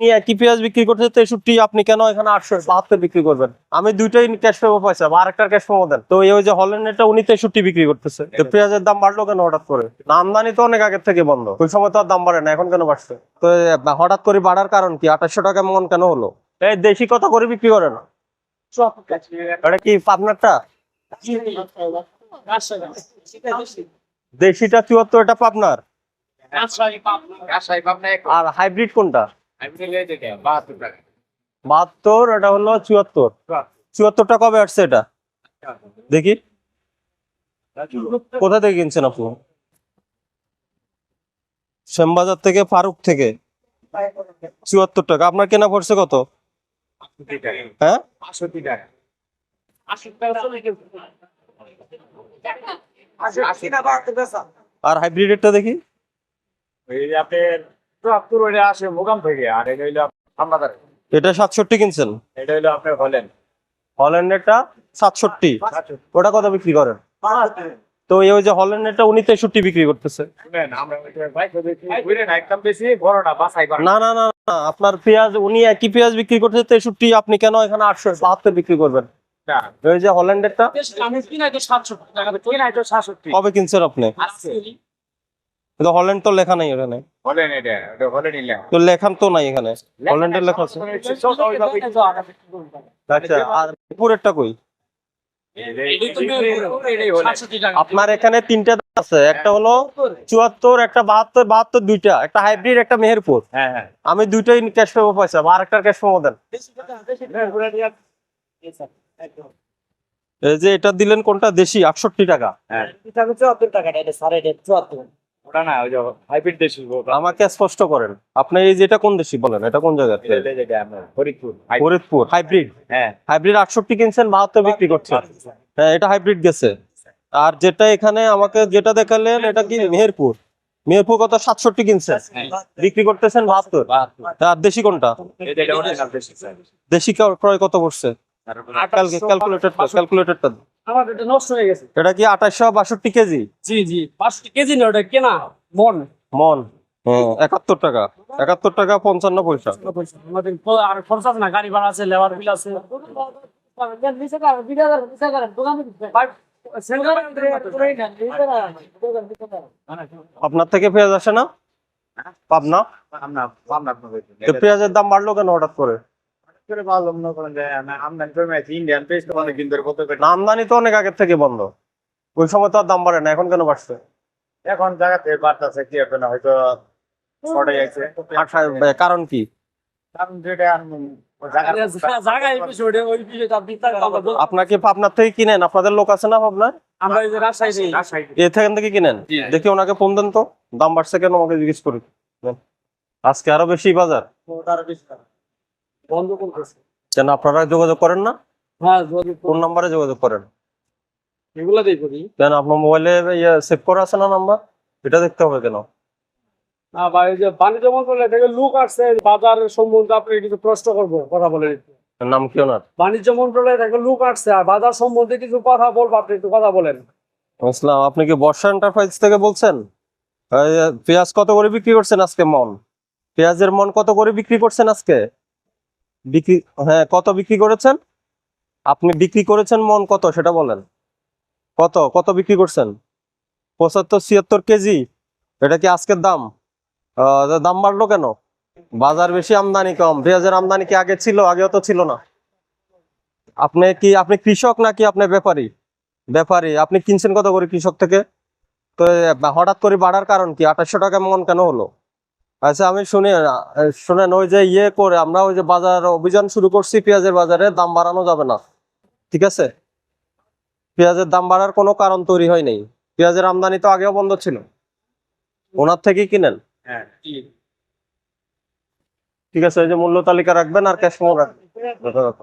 আপনি একই পেঁয়াজ বিক্রি করতে তেষট্টি আপনি কেন এখানে আটশো বাহাত্তর বিক্রি করবেন? আমি দুইটাই ক্যাশ পাবো পয়সা আর একটা ক্যাশ পাবো দেন। তো এই ওই যে হল্যান্ডেরটা উনি তেষট্টি বিক্রি করতেছে। তো পেঁয়াজের দাম বাড়লো কেন হঠাৎ করে? আমদানি তো অনেক আগের থেকে বন্ধ। ওই সময় তো আর দাম বাড়ে না এখন কেন বাড়ছে? তো হঠাৎ করে বাড়ার কারণ কি? আঠাশশো টাকা মন কেন হলো? এই দেশি কত করে বিক্রি করেন এটা কি পাবনারটা? দেশিটা চুয়াত্তর এটা পাবনার। আর হাইব্রিড কোনটা? বাহাত্তর এটা হলো চুয়াত্তর। চুয়াত্তরটা কবে আসছে এটা? দেখি। কোথা থেকে কিনছেন আপনি? শ্যামবাজার থেকে ফারুক থেকে? চুয়াত্তর টাকা। আপনার কেনা পড়ছে কত? হ্যাঁ? আর হাইব্রিডেরটা দেখি। আপনার ওইটা আসে মোকাম থেকে আর এটা হইল আমবাদার এটা সাতষট্টি কিনছেন? এটা হইল আপনার হল্যান্ডেরটা সাতষট্টি। ওটা কত বিক্রি করেন? তো এই ওই যে হল্যান্ডেরটা উনি তেষট্টি বিক্রি করতেছে। না না না না না আপনার পেঁয়াজ উনি একই পেঁয়াজ বিক্রি করতে তেষট্টি আপনি কেন এখানে আটশো বাহাত্তর বিক্রি করবেন? ওই যে হল্যান্ডেরটা কবে কিনছেন আপনি? কিন্তু হল্যান্ড তো লেখা নাই এখানে হলেন এটা এটা হলেন নিলাম তো লেখান তো নাই এখানে হল্যান্ডের লেখা আছে আচ্ছা আর পুরেরটা কই আপনার এখানে তিনটা আছে একটা হলো চুয়াত্তর একটা বাহাত্তর বাহাত্তর দুইটা একটা হাইব্রিড একটা মেহেরপুর হ্যাঁ হ্যাঁ আমি দুইটাই ক্যাশ পাবো পয়সা আর একটা ক্যাশ পাবো দেন এই যে এটা দিলেন কোনটা দেশি আটষট্টি টাকা ওটা না ওই যে হাইব্রিড দেশি আমাকে স্পষ্ট করেন আপনি এই যে এটা কোন দেশি বলেন এটা কোন জায়গা থেকে যেটা ফরিদপুর। ফরিদপুর হাইব্রিড? হ্যাঁ। হাইব্রিড আটষট্টি কিনছেন বাহাত্তর বিক্রি করছেন। হ্যাঁ এটা হাইব্রিড গেছে। আর যেটা এখানে আমাকে যেটা দেখালেন এটা কি মেহেরপুর? মেহেরপুর কত? সাতষট্টি কিনছেন। বিক্রি করতেছেন বাহাত্তর। আর দেশি কোনটা? দেশি ক্রয় কত আমার এটা নষ্ট হয়ে গেছে। এটা কি আঠাশশো বাষট্টি কেজি? জি জি। পাঁচটি কেজি না ওটা কেনা মন। মন। হ্যাঁ একাত্তর টাকা। একাত্তর টাকা পঞ্চান্ন পয়সা। আমাদের আর খরচ আছে না গাড়ি ভাড়া আছে লেবার বিল আছে। আপনার থেকে পেঁয়াজ আসে না? পাবনা? পেঁয়াজের দাম বাড়লো কেন হঠাৎ করে? আমদানি কমে ইন্ডিয়ান পেস্ট অনেক দিন কত আমদানি তো অনেক আগের থেকে বন্ধ। ওই সময় তো আর দাম বাড়ে না এখন কেন বাড়ছে? এখন জায়গাতে বাড়তেছে কি হবে না হয়তো কারণ কি? আপনাকে পাবনার থেকে কিনেন? আপনাদের লোক আছে না পাবনার আমরা এই যে রাজশাহী যাই। রাজশাহী। এখান থেকে কিনেন? দেখি ওনাকে ফোন দেন তো। দাম বাড়ছে কেন? আমাকে জিজ্ঞেস করি। আজকে আরও বেশি বাজার। বন্ধ করতেছে। কেন আপনারা যোগাযোগ করেন না? হ্যাঁ যদি কোন নাম্বারে যোগাযোগ করেন। এগুলা দিয়ে করি। কেন আপনার মোবাইলে ইয়ে সেভ করা আছে না নাম্বার? এটা দেখতে হবে কেন? না ভাই যে বাণিজ্য মন্ত্রণালয় থেকে লোক আসছে বাজার সম্বন্ধে আপনি কিছু প্রশ্ন করব কথা বলে নাম কি ওনার? বাণিজ্য মন্ত্রণালয় থেকে লোক আসছে আর বাজার সম্বন্ধে কিছু কথা বলব আপনি একটু কথা বলেন। আসসালাম আপনি কি বর্ষা এন্টারপ্রাইজ থেকে বলছেন? পেঁয়াজ কত করে বিক্রি করছেন আজকে মন? পেঁয়াজের মন কত করে বিক্রি করছেন আজকে? বিক্রি হ্যাঁ কত বিক্রি করেছেন? আপনি বিক্রি করেছেন মন কত, সেটা বলেন। কত কত বিক্রি করছেন? পঁচাত্তর, ছিয়াত্তর কেজি? এটা কি আজকের দাম? দাম বাড়লো কেন? বাজার বেশি আমদানি কম, পেঁয়াজের আমদানি কি আগে ছিল? আগেও তো ছিল না। আপনি কি, আপনি কৃষক নাকি আপনি ব্যাপারী? ব্যাপারী, আপনি কিনছেন কত করে কৃষক থেকে? তো হঠাৎ করে বাড়ার কারণ কি? আঠাশশো টাকা মন কেন হলো? আচ্ছা আমি শুনি শুনেন ওই যে ইয়ে করে আমরা ওই যে বাজার অভিযান শুরু করছি পেঁয়াজের বাজারে দাম বাড়ানো যাবে না। ঠিক আছে? পেঁয়াজের দাম বাড়ার কোনো কারণ তৈরি হয় নাই। পেঁয়াজের আমদানি তো আগেও বন্ধ ছিল। ওনার থেকেই কিনেন? হ্যাঁ ঠিক আছে ওই যে মূল্য তালিকা রাখবেন আর ক্যাশ রাখবেন। যথাযথ